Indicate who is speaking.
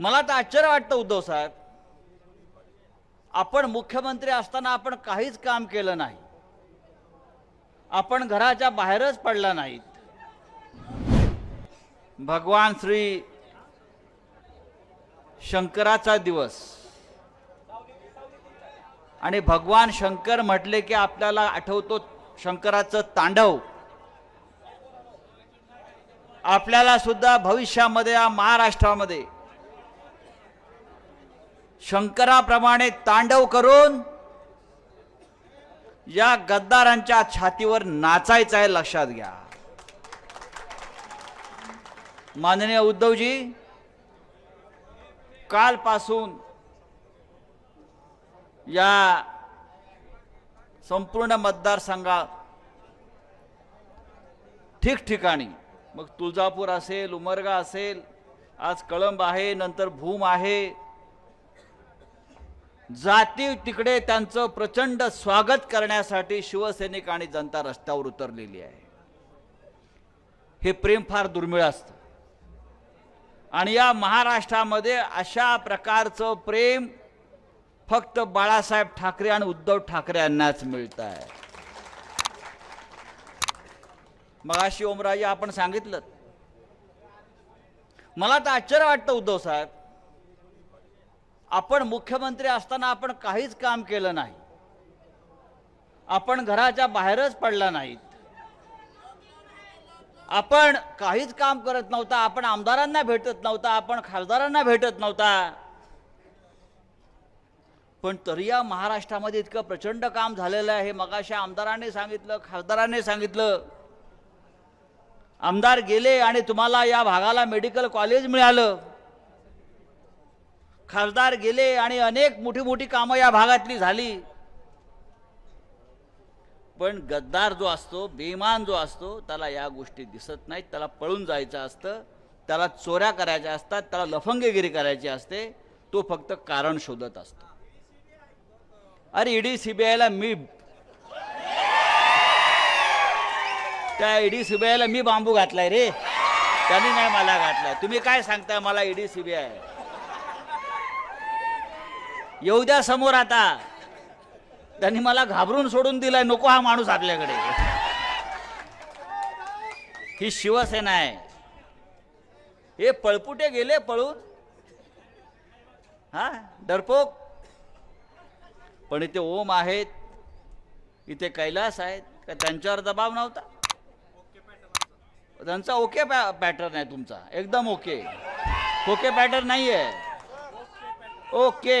Speaker 1: मला तर आश्चर्य वाटतं उद्धव साहेब. आपण मुख्यमंत्री असताना आपण काहीच काम केलं नाही. आपण घराच्या बाहेरच पडला नाहीत. भगवान श्री शंकराचा दिवस. आणि भगवान शंकर म्हटले की आपल्याला आठवतो शंकराचं तांडव. आपल्याला सुद्धा भविष्यामध्ये या महाराष्ट्रामध्ये शंकराप्रमाणे तांडव करून या गद्दारांच्या छातीवर नाचायचं आहे लक्षात घ्या. माननीय उद्धवजी कालपासून या संपूर्ण मतदारसंघात ठिकठिकाणी मग तुळजापूर असेल उमरगा असेल आज कळंब आहे नंतर भूम आहे जाती तिकडे त्यांचं प्रचंड स्वागत करण्यासाठी शिवसैनिक आणि जनता रस्त्यावर उतरलेली आहे. हे प्रेम फार दुर्मिळ असतं. आणि या महाराष्ट्रामध्ये अशा प्रकारचं प्रेम फक्त बाळासाहेब ठाकरे आणि उद्धव ठाकरे यांनाच मिळत आहे. मगाशी ओमराजे आपण सांगितलं. मला तर आश्चर्य वाटतं उद्धव साहेब आपण मुख्यमंत्री असताना आपण काहीच काम केलं नाही. आपण घराच्या बाहेरच पडला नाहीत. आपण काहीच काम करत नव्हता आपण आमदारांना भेटत नव्हता आपण खासदारांना भेटत नव्हता. पण तरी या महाराष्ट्रामध्ये इतकं प्रचंड काम झालेलं आहे. मगाशी आमदारांनी सांगितलं खासदारांनी सांगितलं. आमदार गेले आणि तुम्हाला या भागाला मेडिकल कॉलेज मिळालं. खासदार गेले आणि अनेक मोठी मोठी कामं या भागातली झाली. पण गद्दार जो असतो बेमान जो असतो त्याला या गोष्टी दिसत नाहीत. त्याला पळून जायचं असतं त्याला चोऱ्या करायच्या असतात त्याला लफंगेगिरी करायची असते तो फक्त कारण शोधत असतो. अरे ईडी सीबीआयला मी त्या ईडी सीबीआयला मी बांबू घातलाय रे. त्यांनी नाही मला घातलाय. तुम्ही काय सांगताय मला ईडी सीबीआय येऊ द्या समोर आता. त्यांनी मला घाबरून सोडून दिलाय नको हा माणूस आपल्याकडे. ही शिवसेना आहे. हे पळपुटे गेले पळून? हा डरपोक पण इथे ओम आहेत इथे कैलास आहेत का त्यांच्यावर दबाव नव्हता? त्यांचा ओके पॅ पॅटर्न आहे तुमचा एकदम ओके. ओके पॅटर्न नाही आहे ओके.